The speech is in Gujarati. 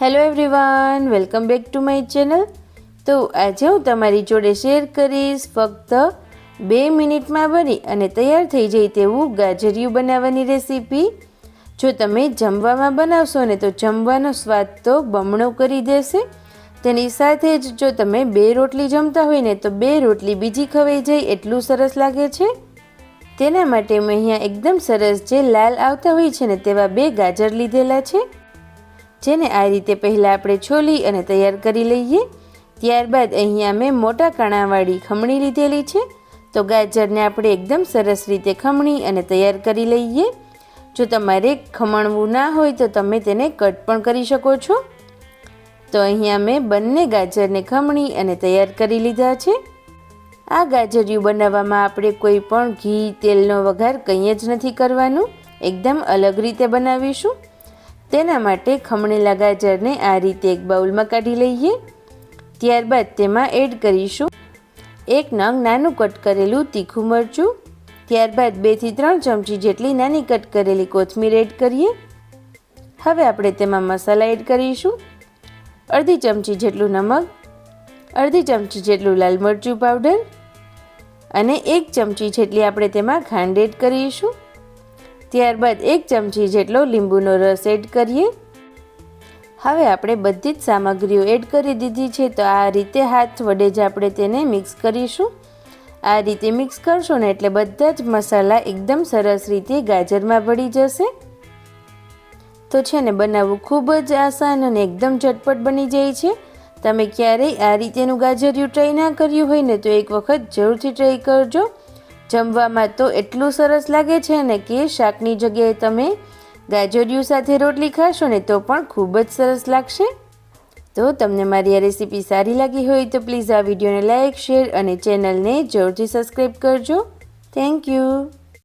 Hello everyone welcome back to my channel તો આજે હું તમારી જોડે શેર કરીશ ફક્ત બે મિનિટમાં બની અને તૈયાર થઈ જાય તેવું ગાજરિયું બનાવવાની રેસીપી જો તમે જમવામાં બનાવશો ને તો જમવાનો સ્વાદ તો બમણો કરી દેશે. તેની સાથે જ જો તમે બે રોટલી જમતા હોય ને તો બે રોટલી બીજી ખવાઈ જાય એટલું સરસ લાગે છે. તેના માટે મેં અહીંયા એકદમ સરસ જે લાલ આવતા હોય છે ને તેવા બે ગાજર લીધેલા છે. જેને આ રીતે પહેલાં આપણે છોલી અને તૈયાર કરી લઈએ. ત્યારબાદ અહીંયા મેં મોટા કણાવાળી ખમણી લીધેલી છે. તો ગાજરને આપણે એકદમ સરસ રીતે ખમણી અને તૈયાર કરી લઈએ. જો તમારે ખમણવું ના હોય તો તમે તેને કટ પણ કરી શકો છો. તો અહીંયા મેં બંને ગાજરને ખમણી અને તૈયાર કરી લીધા છે. આ ગાજરિયું બનાવવામાં આપણે કોઈ પણ ઘી, તેલનો વઘાર કંઈ જ નથી કરવાનું. એકદમ અલગ રીતે બનાવીશું. તેના માટે ખમણેલા ગાજરને આ રીતે એક બાઉલમાં કાઢી લઈએ. ત્યારબાદ તેમાં એડ કરીશું એક નંગ નાનું કટ કરેલું તીખું મરચું. ત્યારબાદ બેથી ત્રણ ચમચી જેટલી નાની કટ કરેલી કોથમીર એડ કરીએ. હવે આપણે તેમાં મસાલા એડ કરીશું. અડધી ચમચી જેટલું નમક, અડધી ચમચી જેટલું લાલ મરચું પાવડર અને એક ચમચી જેટલી આપણે તેમાં ખાંડ એડ કરીશું. ત્યારબાદ એક ચમચી જેટલો લીંબુનો રસ એડ કરીએ. હવે આપણે બધી જ સામગ્રીઓ એડ કરી દીધી છે, તો આ રીતે હાથ વડે જ આપણે તેને મિક્સ કરીશું. આ રીતે મિક્સ કરશો ને એટલે બધા જ મસાલા એકદમ સરસ રીતે ગાજરમાં ભળી જશે. તો છે ને, બનાવવું ખૂબ જ આસાન અને એકદમ ઝટપટ બની જાય છે. તમે ક્યારેય આ રીતેનું ગાજરિયું ટ્રાય ના કર્યું હોય ને, તો એક વખત જરૂરથી ટ્રાય કરજો. જમવામાં તો એટલું સરસ લાગે છે ને કે શાકની જગ્યાએ તમે ગાજરિયું સાથે રોટલી ખાશો ને તો પણ ખૂબ જ સરસ લાગશે. તો તમને મારી આ રેસીપી સારી લાગી હોય તો પ્લીઝ આ વિડીયોને લાઇક શેર અને ચેનલને જરૂરથી સબસ્ક્રાઈબ કરજો. Thank you